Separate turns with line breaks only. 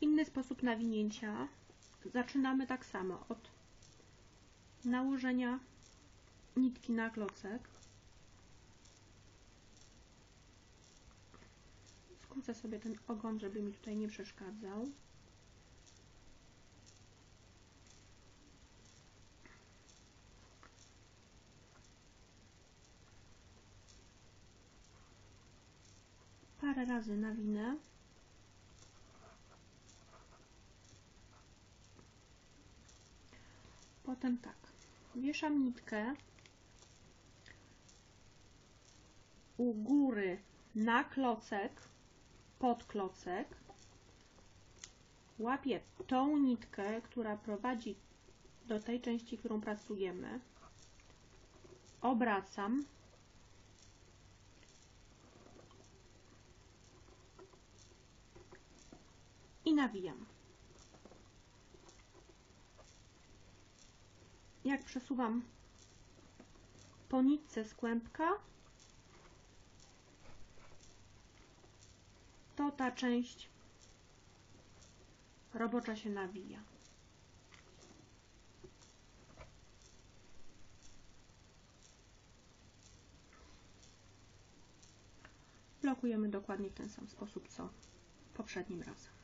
Inny sposób nawinięcia. Zaczynamy tak samo od nałożenia nitki na klocek. Skrócę sobie ten ogon, żeby mi tutaj nie przeszkadzał. Parę razy nawinę. Potem tak, wieszam nitkę u góry na klocek, pod klocek. Łapię tą nitkę, która prowadzi do tej części, którą pracujemy. Obracam. I nawijam. Jak przesuwam po nitce z kłębka, to ta część robocza się nawija. Blokujemy dokładnie w ten sam sposób co poprzednim razem.